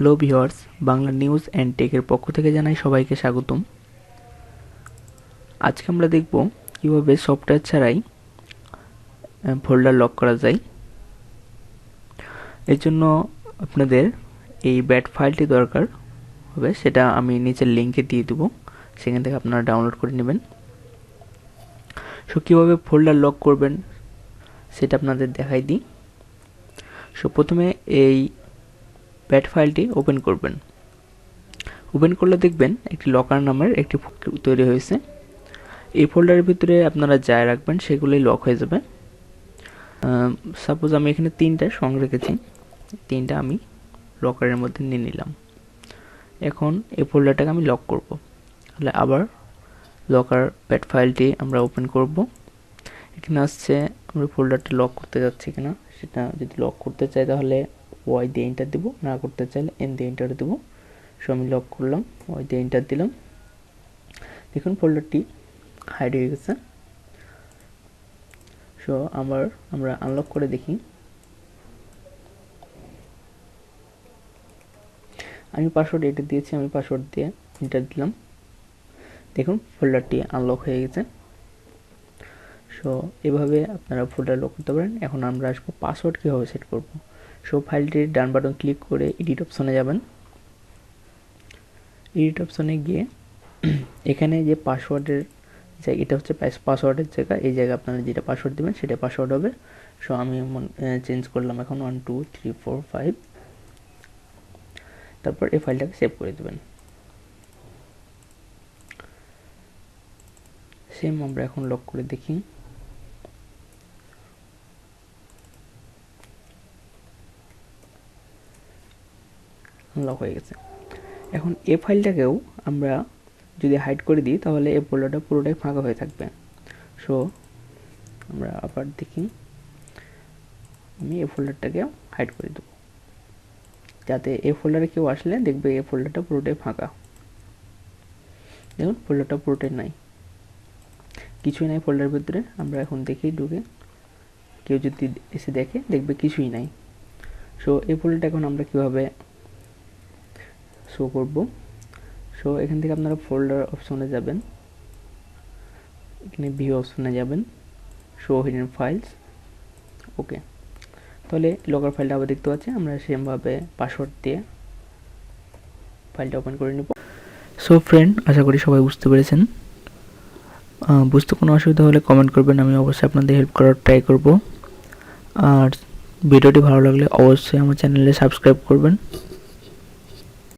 Hello viewers Bangla news and টেকের পক্ষ থেকে জানাই সবাইকে স্বাগতম। আজকে আমরা দেখব কীভাবে সফটওয়্যার ছাড়াই ফোল্ডার লক করা যায়। এর জন্য আপনাদের এই ব্যাট ফাইলটি দরকার হবে, সেটা আমি নিচের লিঙ্কে দিয়ে দেবো। সেখান থেকে আপনারা ডাউনলোড করে নেবেন। সো কীভাবে ফোল্ডার লক করবেন, সেটা আপনাদের দেখাই দিই। সো প্রথমে এই ব্যাট ফাইলটি ওপেন করবেন। ওপেন করলে দেখবেন একটি লকার নামের একটি তৈরি হয়েছে। এই ফোল্ডারের ভিতরে আপনারা যা রাখবেন সেগুলোই লক হয়ে যাবে। সাপোজ আমি এখানে তিনটা সং রেখেছি। তিনটা আমি লকারের মধ্যে নিয়ে নিলাম। এখন এই ফোল্ডারটাকে আমি লক করব। তাহলে আবার লকার ব্যাট ফাইলটি আমরা ওপেন করব। এখানে আসছে, আমরা ফোল্ডারটা লক করতে যাচ্ছি কিনা সেটা যদি লক করতে চাই তাহলে ওয়াই দিয়ে এন্টার দেবো। না করতে চাইলে এন দিয়ে এন্টার দেবো। সো আমি লক করলাম ওয়াই দিয়ে এন্টার দিলাম। দেখুন ফোল্ডারটি হাইড হয়ে গেছে। সো আবার আমরা আনলক করে দেখি। আমি পাসওয়ার্ড এটা দিয়েছি, আমি পাসওয়ার্ড দিয়ে এন্টার দিলাম। দেখুন ফোল্ডারটি আনলক হয়ে গেছে। সো এভাবে আপনারা ফোল্ডার লক করতে পারেন। এখন আমরা আসব পাসওয়ার্ড কীভাবে সেট করব। সো ফাইলটির ডান বাটন ক্লিক করে এডিট অপশনে যাবেন। এডিট অপশনে গিয়ে এখানে যে পাসওয়ার্ডের জায়গা, এটা হচ্ছে পাসওয়ার্ডের জায়গা। এই জায়গায় আপনারা যেটা পাসওয়ার্ড দেবেন, সেটা পাসওয়ার্ড হবে। সো আমি চেঞ্জ করলাম এখন one two three four five তারপর এই ফাইলটাকে সেভ করে দেবেন। সেম আমরা এখন লক করে দেখি। লক হয়ে গেছে। এখন এ ফাইলটাকেও আমরা যদি হাইড করে দিই, তাহলে এই ফোল্ডারটা পুরোটাই ফাঁকা হয়ে থাকবে। সো আমরা আবার দেখি। আমি এই ফোল্ডারটাকে হাইড করে দেবো। যাতে এই ফোল্ডারে কেউ আসলে দেখবে এই ফোল্ডারটা পুরোটাই ফাঁকা। দেখুন ফোল্ডারটা পুরোটাই নাই। কিছুই নাই ফোল্ডারের ভিতরে। আমরা এখন দেখি ঢুকে। কেউ যদি এসে দেখে, দেখবে কিছুই নাই। সো এই ফোল্ডারটা এখন আমরা কীভাবে শো করব। সো এখান থেকে আপনারা ফোল্ডার অপশনে যাবেন। এখানে ভিউ অপশনে যাবেন। শো হিডেন ফাইলস ওকে তাহলে লকার ফাইলটা আবার দেখতে পাচ্ছি আমরা সেমভাবে পাসওয়ার্ড দিয়ে ফাইলটা ওপেন করে নেব। সো ফ্রেন্ড আশা করি সবাই বুঝতে পেরেছেন। বুঝতে কোনো অসুবিধা হলে কমেন্ট করবেন। আমি অবশ্যই আপনাদের হেল্প করার ট্রাই করব। আর ভিডিওটি ভালো লাগলে অবশ্যই আমার চ্যানেলে সাবস্ক্রাইব করবেন।